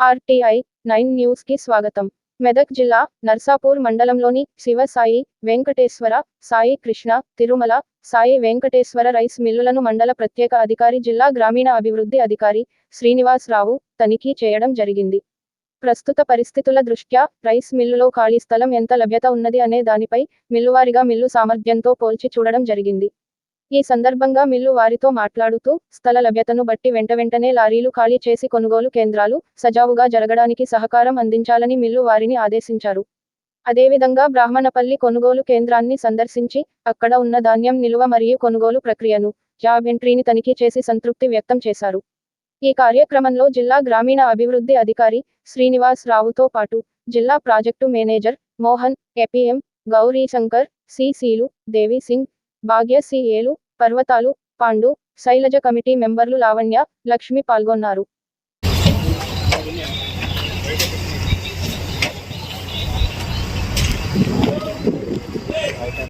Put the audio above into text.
RTI nine న్యూస్కి స్వాగతం. మెదక్ జిల్లా నర్సాపూర్ మండలంలోని శివ సాయి వెంకటేశ్వర సాయి కృష్ణ తిరుమల సాయి వెంకటేశ్వర రైస్ మిల్లులను మండల ప్రత్యేక అధికారి జిల్లా గ్రామీణ అభివృద్ధి అధికారి శ్రీనివాస్ రావు తనిఖీ చేయడం జరిగింది. ప్రస్తుత పరిస్థితుల దృష్ట్యా రైస్ మిల్లులో ఖాళీ స్థలం ఎంత లభ్యత ఉన్నది అనే దానిపై మిల్లువారిగా మిల్లు సామర్థ్యంతో పోల్చి చూడడం జరిగింది. ఈ సందర్భంగా మిల్లు వారితో మాట్లాడుతూ స్థల లభ్యతను బట్టి వెంట వెంటనే లారీలు ఖాళీ చేసి కొనుగోలు కేంద్రాలు సజావుగా జరగడానికి సహకారం అందించాలని మిల్లు వారిని ఆదేశించారు. అదేవిధంగా బ్రాహ్మణపల్లి కొనుగోలు కేంద్రాన్ని సందర్శించి అక్కడ ఉన్న ధాన్యం నిలువ మరియు కొనుగోలు ప్రక్రియను జాబ్ ఎంట్రీని తనిఖీ చేసి సంతృప్తి వ్యక్తం చేశారు. ఈ కార్యక్రమంలో జిల్లా గ్రామీణ అభివృద్ధి అధికారి శ్రీనివాస్ రావుతో పాటు జిల్లా project manager Mohan APM Gowri Shankar సిసిలు Devi Singh Bhagya సిఏలు పర్వతాలు పాండు శైలజ కమిటీ మెంబర్లు లావణ్య లక్ష్మి పాల్గొన్నారు.